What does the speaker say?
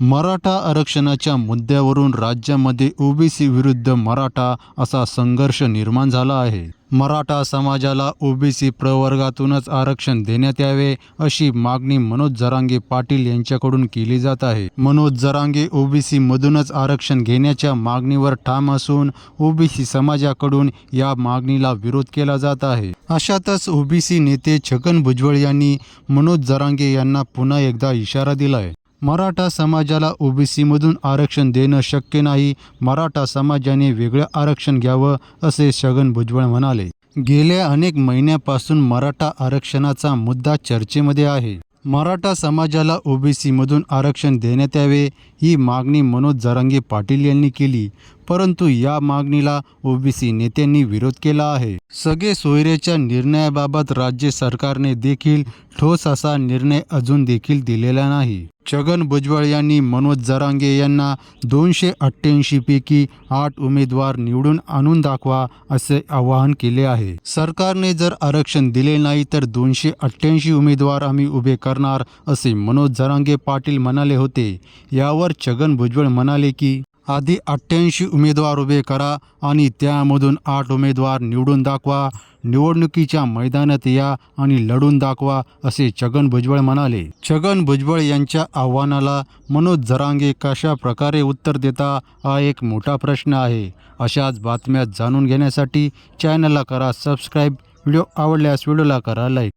मराठा आरक्षणाच्या मुद्द्यावरून राज्यामध्ये ओबीसी विरुद्ध मराठा असा संघर्ष निर्माण झाला आहे. मराठा समाजाला ओबीसी प्रवर्गातूनच आरक्षण देण्यात यावे अशी मागणी मनोज जरांगे पाटील यांच्याकडून केली जात आहे. मनोज जरांगे ओबीसी मधूनच आरक्षण घेण्याच्या मागणीवर ठाम असून ओबीसी समाजाकडून या मागणीला विरोध केला जात आहे. अशातच ओबीसी नेते छगन भुजबळ यांनी मनोज जरांगे यांना पुन्हा एकदा इशारा दिलाय. मराठा समाजाला ओबीसीमधून आरक्षण देणं शक्य नाही. मराठा समाजाने वेगळं आरक्षण घ्यावं असे छगन भुजबळ म्हणाले. गेल्या अनेक महिन्यापासून मराठा आरक्षणाचा मुद्दा चर्चेमध्ये आहे. मराठा समाजाला ओबीसीमधून आरक्षण देण्यात यावे ही मागणी मनोज जरांगे पाटील यांनी केली. परंतु या मागणीला ओबीसी नेत्यांनी विरोध केला आहे. सगळे सोयरेच्या निर्णयाबाबत राज्य सरकारने देखील ठोस असा निर्णय अजून देखील दिलेला नाही. छगन भुजबळ यांनी मनोज जरांगे यांना दोनशे अठ्ठ्याऐंशी पैकी आठ उमेदवार निवडून आणून दाखवा असे आवाहन केले आहे. सरकारने जर आरक्षण दिले नाही तर दोनशे अठ्ठ्याऐंशी उमेदवार आम्ही उभे करणार असे मनोज जरांगे पाटील म्हणाले होते. यावर छगन भुजबळ म्हणाले की आधी अठ्ठ्याऐंशी उमेदवार उभे करा आणि त्यामधून आठ उमेदवार निवडून दाखवा. निवडणुकीच्या मैदानात या आणि लढून दाखवा असे छगन भुजबळ म्हणाले. छगन भुजबळ यांच्या आव्हानाला मनोज जरांगे कशा प्रकारे उत्तर देता हा एक मोठा प्रश्न आहे. अशाच बातम्या जाणून घेण्यासाठी चॅनलला करा सबस्क्राईब व्हिडिओ आवडल्यास व्हिडिओला करा लाईक